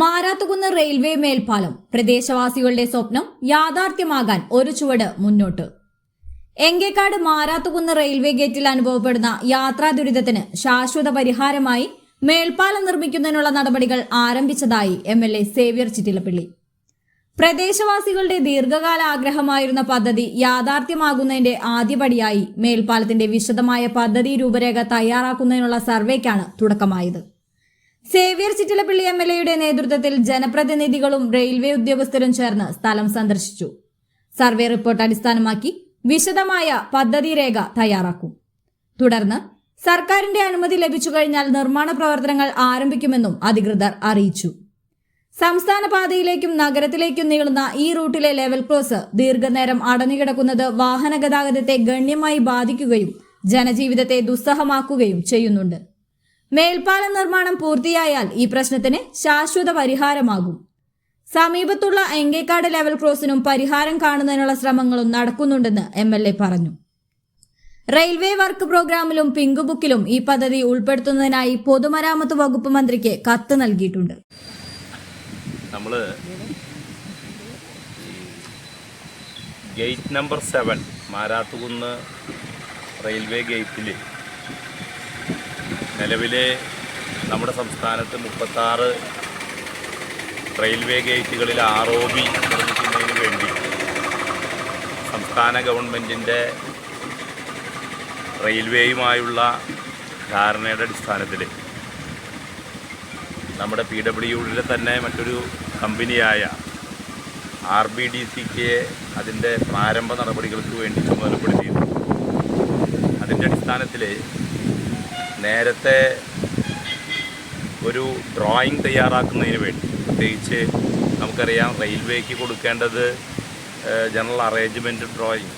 Marathukunnu railway മേൽപ്പാലം. പ്രദേശവാസികളുടെ സ്വപ്നം യാഥാർത്ഥ്യമാകാൻ ഒരു ചുവട് മുന്നോട്ട്. എങ്കേക്കാട് മാരാത്തുകുന്ന് റെയിൽവേ ഗേറ്റിൽ അനുഭവപ്പെടുന്ന യാത്രാ ദുരിതത്തിന് ശാശ്വത പരിഹാരമായി മേൽപ്പാലം നിർമ്മിക്കുന്നതിനുള്ള നടപടികൾ ആരംഭിച്ചതായി M L A Xavier Chittilappilly. പ്രദേശവാസികളുടെ ദീർഘകാല ആഗ്രഹമായിരുന്ന പദ്ധതി യാഥാർത്ഥ്യമാകുന്നതിന്റെ ആദ്യപടിയായി മേൽപ്പാലത്തിന്റെ വിശദമായ പദ്ധതി രൂപരേഖ തയ്യാറാക്കുന്നതിനുള്ള സർവേക്കാണ് തുടക്കമായത്. സേവ്യർ ചിറ്റിലപ്പള്ളി എം എൽ എയുടെ നേതൃത്വത്തിൽ ജനപ്രതിനിധികളും റെയിൽവേ ഉദ്യോഗസ്ഥരും ചേർന്ന് സ്ഥലം സന്ദർശിച്ചു. സർവേ റിപ്പോർട്ട് അടിസ്ഥാനമാക്കി വിശദമായ പദ്ധതി രേഖ തയ്യാറാക്കും. തുടർന്ന് സർക്കാരിന്റെ അനുമതി ലഭിച്ചു കഴിഞ്ഞാൽ നിർമ്മാണ പ്രവർത്തനങ്ങൾ ആരംഭിക്കുമെന്നും അധികൃതർ അറിയിച്ചു. സംസ്ഥാന പാതയിലേക്കും നഗരത്തിലേക്കും നീളുന്ന ഈ റൂട്ടിലെ ലെവൽ ക്രോസ് ദീർഘനേരം അടഞ്ഞുകിടക്കുന്നത് വാഹന ഗതാഗതത്തെ ഗണ്യമായി ബാധിക്കുകയും ജനജീവിതത്തെ ദുസ്സഹമാക്കുകയും ചെയ്യുന്നുണ്ട്. മേൽപ്പാല നിർമ്മാണം പൂർത്തിയായാൽ ഈ പ്രശ്നത്തിന് ശാശ്വത പരിഹാരമാകും. സമീപത്തുള്ള എങ്കേക്കാട് ലെവൽ ക്രോസിനും പരിഹാരം കാണുന്നതിനുള്ള ശ്രമങ്ങളും നടക്കുന്നുണ്ടെന്ന് എം പറഞ്ഞു. റെയിൽവേ വർക്ക് പ്രോഗ്രാമിലും പിങ്ക് ബുക്കിലും ഈ പദ്ധതി ഉൾപ്പെടുത്തുന്നതിനായി പൊതുമരാമത്ത് വകുപ്പ് മന്ത്രിക്ക് കത്ത് നൽകിയിട്ടുണ്ട്. നമ്മൾ gate number seven Marathukunnu railway ഗേറ്റിൽ നിലവിലെ നമ്മുടെ സംസ്ഥാനത്ത് മുപ്പത്താറ് റെയിൽവേ ഗേറ്റുകളിൽ ആർ ഒ ബി നിർമ്മിക്കുന്നതിന് വേണ്ടി സംസ്ഥാന ഗവൺമെന്റിന്റെ റെയിൽവേയുമായുള്ള ധാരണയുടെ അടിസ്ഥാനത്തിൽ നമ്മുടെ പി ഡബ്ല്യുഡിലെ തന്നെ മറ്റൊരു കമ്പനിയായ ആർ ബി ഡി സിക്ക് അതിന്റെ പ്രാരംഭ നടപടികൾക്ക് വേണ്ടി ചുമതലപ്പെടുത്തിയിരുന്നു. അതിന്റെ അടിസ്ഥാനത്തിൽ നേരത്തെ ഒരു ഡ്രോയിങ് തയ്യാറാക്കുന്നതിന് വേണ്ടി പ്രത്യേകിച്ച് നമുക്കറിയാം റെയിൽവേക്ക് കൊടുക്കേണ്ടത് ജനറൽ അറേഞ്ച്മെന്റ് ഡ്രോയിങ്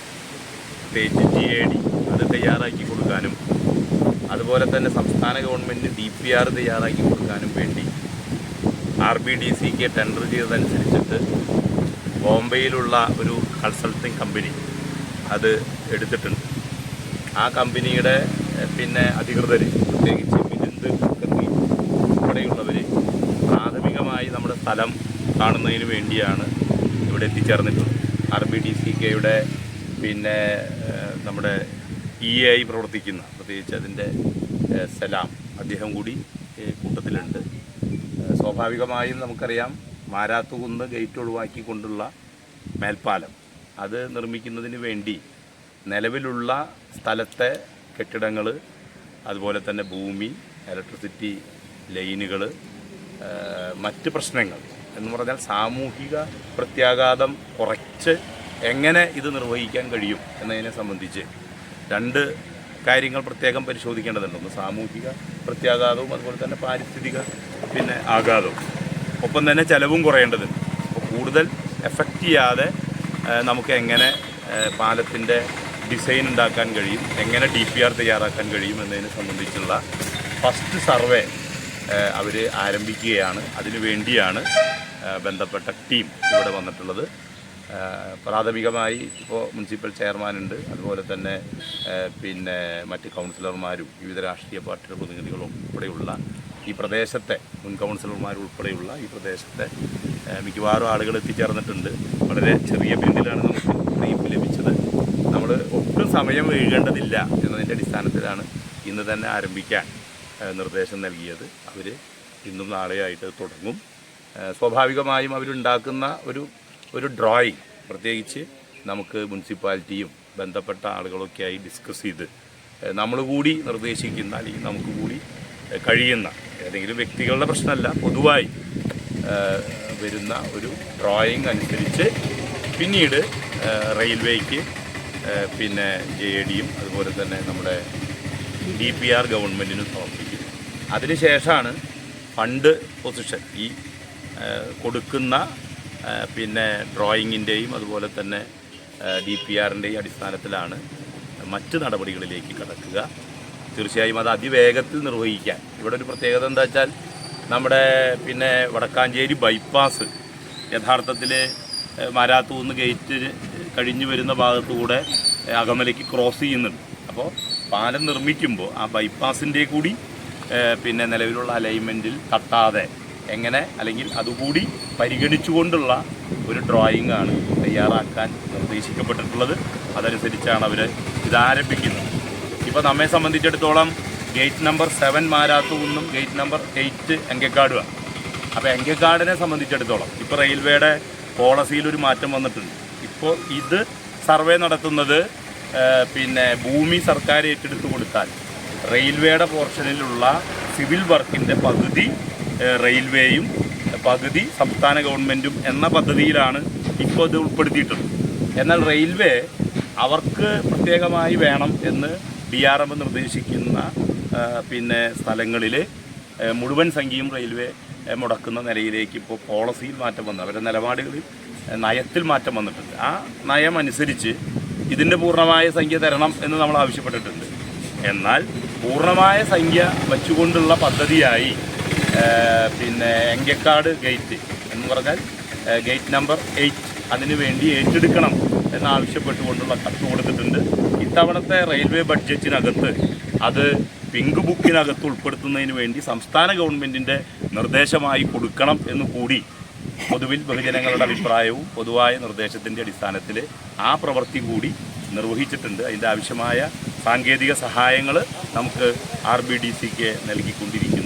പ്രത്യേകിച്ച് ജി എ ഡി അത് തയ്യാറാക്കി കൊടുക്കാനും അതുപോലെ തന്നെ സംസ്ഥാന ഗവൺമെന്റ് ഡി പി ആർ തയ്യാറാക്കി കൊടുക്കാനും വേണ്ടി ആർ ബി ഡി സിക്ക് ടെൻഡർ ചെയ്തതനുസരിച്ചിട്ട് ബോംബെയിലുള്ള ഒരു കൺസൾട്ടിങ് കമ്പനി അത് എടുത്തിട്ടുണ്ട്. ആ കമ്പനിയുടെ പിന്നെ അധികൃതർ പ്രത്യേകിച്ച് മിലിന്ദ് കത്തി ഉൾപ്പെടെയുള്ളവർ പ്രാഥമികമായി നമ്മുടെ സ്ഥലം കാണുന്നതിന് വേണ്ടിയാണ് ഇവിടെ എത്തിച്ചേർന്നിട്ടുള്ളത്. ആർ ബി ഡി സി കെയുടെ പിന്നെ നമ്മുടെ ഇ എ ഐ പ്രവർത്തിക്കുന്ന പ്രത്യേകിച്ച് അതിന്റെ സലാം അദ്ദേഹം കൂടി കൂട്ടത്തിലുണ്ട്. സ്വാഭാവികമായും നമുക്കറിയാം മാരാത്തുകുന്ന് ഗേറ്റ് ഒഴിവാക്കിക്കൊണ്ടുള്ള മേൽപ്പാലം അത് നിർമ്മിക്കുന്നതിന് വേണ്ടി നിലവിലുള്ള സ്ഥലത്തെ കെട്ടിടങ്ങൾ അതുപോലെ തന്നെ ഭൂമി ഇലക്ട്രിസിറ്റി ലൈനുകൾ മറ്റ് പ്രശ്നങ്ങൾ എന്ന് പറഞ്ഞാൽ സാമൂഹിക പ്രത്യാഘാതം കുറച്ച് എങ്ങനെ ഇത് നിർവഹിക്കാൻ കഴിയും എന്നതിനെ സംബന്ധിച്ച് രണ്ട് കാര്യങ്ങൾ പ്രത്യേകം പരിശോധിക്കേണ്ടതുണ്ട്. ഒന്ന് സാമൂഹിക പ്രത്യാഘാതവും അതുപോലെ തന്നെ പാരിസ്ഥിതിക പിന്നെ ആഘാതവും. ഒപ്പം തന്നെ ചിലവും കുറയേണ്ടതുണ്ട്. കൂടുതൽ എഫക്റ്റ് ചെയ്യാതെ നമുക്ക് എങ്ങനെ പാലത്തിന്റെ ഡിസൈൻ ഉണ്ടാക്കാൻ കഴിയും എങ്ങനെ ഡി പി ആർ തയ്യാറാക്കാൻ കഴിയും എന്നതിനെ സംബന്ധിച്ചുള്ള ഫസ്റ്റ് സർവേ അവർ ആരംഭിക്കുകയാണ്. അതിനു വേണ്ടിയാണ് ബന്ധപ്പെട്ട ടീം ഇവിടെ വന്നിട്ടുള്ളത്. പ്രാഥമികമായി ഇപ്പോൾ മുനിസിപ്പൽ ചെയർമാനുണ്ട് അതുപോലെ തന്നെ പിന്നെ മറ്റ് കൗൺസിലർമാരും വിവിധ രാഷ്ട്രീയ പാർട്ടിയുടെ പ്രതിനിധികളും ഉൾപ്പെടെയുള്ള ഈ പ്രദേശത്തെ മുൻ കൗൺസിലർമാർ ഉൾപ്പെടെയുള്ള ഈ പ്രദേശത്തെ മിക്കവാറും ആളുകൾ എത്തിച്ചേർന്നിട്ടുണ്ട്. വളരെ ചെറിയ പിന്നിലാണ് നമുക്ക് സമയം വൈകേണ്ടതില്ല എന്നതിന്റെ അടിസ്ഥാനത്തിലാണ് ഇന്ന് തന്നെ ആരംഭിക്കാൻ നിർദ്ദേശം നൽകിയത്. അവർ ഇന്നും നാളെയായിട്ട് തുടങ്ങും. സ്വാഭാവികമായും അവരുണ്ടാക്കുന്ന ഒരു ഒരു ഡ്രോയിങ് പ്രത്യേകിച്ച് നമുക്ക് മുനിസിപ്പാലിറ്റിയും ബന്ധപ്പെട്ട ആളുകളൊക്കെയായി ഡിസ്കസ് ചെയ്ത് നമ്മൾ കൂടി നിർദ്ദേശിക്കുന്ന അല്ലെങ്കിൽ നമുക്ക് കൂടി കഴിയുന്ന ഏതെങ്കിലും വ്യക്തികളുടെ പ്രശ്നമല്ല പൊതുവായി വരുന്ന ഒരു ഡ്രോയിങ് അനുസരിച്ച് പിന്നീട് റെയിൽവേക്ക് പിന്നെ ജെ ഡിയും അതുപോലെ തന്നെ നമ്മുടെ ഡി പി ആർ ഗവൺമെന്റിനും സമർപ്പിക്കും അതിനുശേഷമാണ് ഫണ്ട് പൊസിഷൻ ഈ കൊടുക്കുന്ന പിന്നെ ഡ്രോയിങ്ങിന്റെയും അതുപോലെ തന്നെ ഡി പി ആറിന്റെയും അടിസ്ഥാനത്തിലാണ് മറ്റ് നടപടികളിലേക്ക് കടക്കുക. തീർച്ചയായും അത് അതിവേഗത്തിൽ നിർവഹിക്കാൻ. ഇവിടെ ഒരു പ്രത്യേകത എന്താ വെച്ചാൽ നമ്മുടെ പിന്നെ വടക്കാഞ്ചേരി ബൈപ്പാസ് യഥാർത്ഥത്തിൽ മാരാത്തൂന്ന് ഗേറ്റ് കഴിഞ്ഞു വരുന്ന ഭാഗത്തുകൂടെ അകമലയ്ക്ക് ക്രോസ് ചെയ്യുന്നുണ്ട്. അപ്പോൾ പാലം നിർമ്മിക്കുമ്പോൾ ആ ബൈപ്പാസിന്റെ കൂടി പിന്നെ നിലവിലുള്ള അലൈൻമെന്റിൽ തട്ടാതെ എങ്ങനെ അല്ലെങ്കിൽ അതുകൂടി പരിഗണിച്ചുകൊണ്ടുള്ള ഒരു ഡ്രോയിങ് ആണ് തയ്യാറാക്കാൻ നിർദ്ദേശിക്കപ്പെട്ടിട്ടുള്ളത്. അതനുസരിച്ചാണ് അവർ ഇത് ആരംഭിക്കുന്നത് ഇപ്പോൾ നമ്മെ സംബന്ധിച്ചിടത്തോളം ഗേറ്റ് നമ്പർ സെവൻ മാരാത്തുകുന്നും ഗേറ്റ് നമ്പർ എയ്റ്റ് എങ്കക്കാടുമാണ് അപ്പോൾ എങ്കക്കാടിനെ സംബന്ധിച്ചിടത്തോളം ഇപ്പോൾ റെയിൽവേയുടെ പോളിസിയിൽ ഒരു മാറ്റം വന്നിട്ടുണ്ട്. ഇപ്പോൾ ഇത് സർവേ നടത്തുന്നത് പിന്നെ ഭൂമി സർക്കാർ ഏറ്റെടുത്ത് കൊടുത്താൽ റെയിൽവേയുടെ പോർഷനിലുള്ള സിവിൽ വർക്കിന്റെ പകുതി റെയിൽവേയും പകുതി സംസ്ഥാന ഗവൺമെന്റും എന്ന പദ്ധതിയിലാണ് ഇപ്പോൾ ഇത് ഉൾപ്പെടുത്തിയിട്ടുള്ളത്. എന്നാൽ റെയിൽവേ അവർക്ക് പ്രത്യേകമായി വേണം എന്ന് ഡി ആർ എം നിർദ്ദേശിക്കുന്ന പിന്നെ സ്ഥലങ്ങളിൽ മുഴുവൻ സംഖ്യയും റെയിൽവേ മുടക്കുന്ന നിലയിലേക്ക് ഇപ്പോൾ പോളിസിയിൽ മാറ്റം വന്നു. അവരുടെ നിലപാടുകളിൽ നയത്തിൽ മാറ്റം വന്നിട്ടുണ്ട്. ആ നയം അനുസരിച്ച് ഇതിന്റെ പൂർണമായ സംഖ്യ തരണം എന്ന് നമ്മൾ ആവശ്യപ്പെട്ടിട്ടുണ്ട്. എന്നാൽ പൂർണമായ സംഖ്യ വച്ചുകൊണ്ടുള്ള പദ്ധതിയായി പിന്നെ എങ്കക്കാട് ഗേറ്റ് എന്ന് പറഞ്ഞാൽ ഗേറ്റ് നമ്പർ എയ്റ്റ് അതിനു വേണ്ടി ഏറ്റെടുക്കണം എന്നാവശ്യപ്പെട്ടുകൊണ്ടുള്ള കത്ത് കൊടുത്തിട്ടുണ്ട്. ഇത്തവണത്തെ റെയിൽവേ ബഡ്ജറ്റിനകത്ത് അത് പിങ്ക് ബുക്കിനകത്ത് ഉൾപ്പെടുത്തുന്നതിന് വേണ്ടി സംസ്ഥാന ഗവൺമെന്റിന്റെ നിർദ്ദേശമായി കൊടുക്കണം എന്ന് കൂടി പൊതുവിൽ ബഹുജനങ്ങളുടെ അഭിപ്രായവും പൊതുവായ നിർദ്ദേശത്തിന്റെ അടിസ്ഥാനത്തിൽ ആ പ്രവൃത്തി കൂടി നിർവഹിച്ചിട്ടുണ്ട്. അതിന്റെ ആവശ്യമായ സാങ്കേതിക സഹായങ്ങൾ നമുക്ക് ആർ ബി ഡി സിക്ക് നൽകിക്കൊണ്ടിരിക്കുന്നു.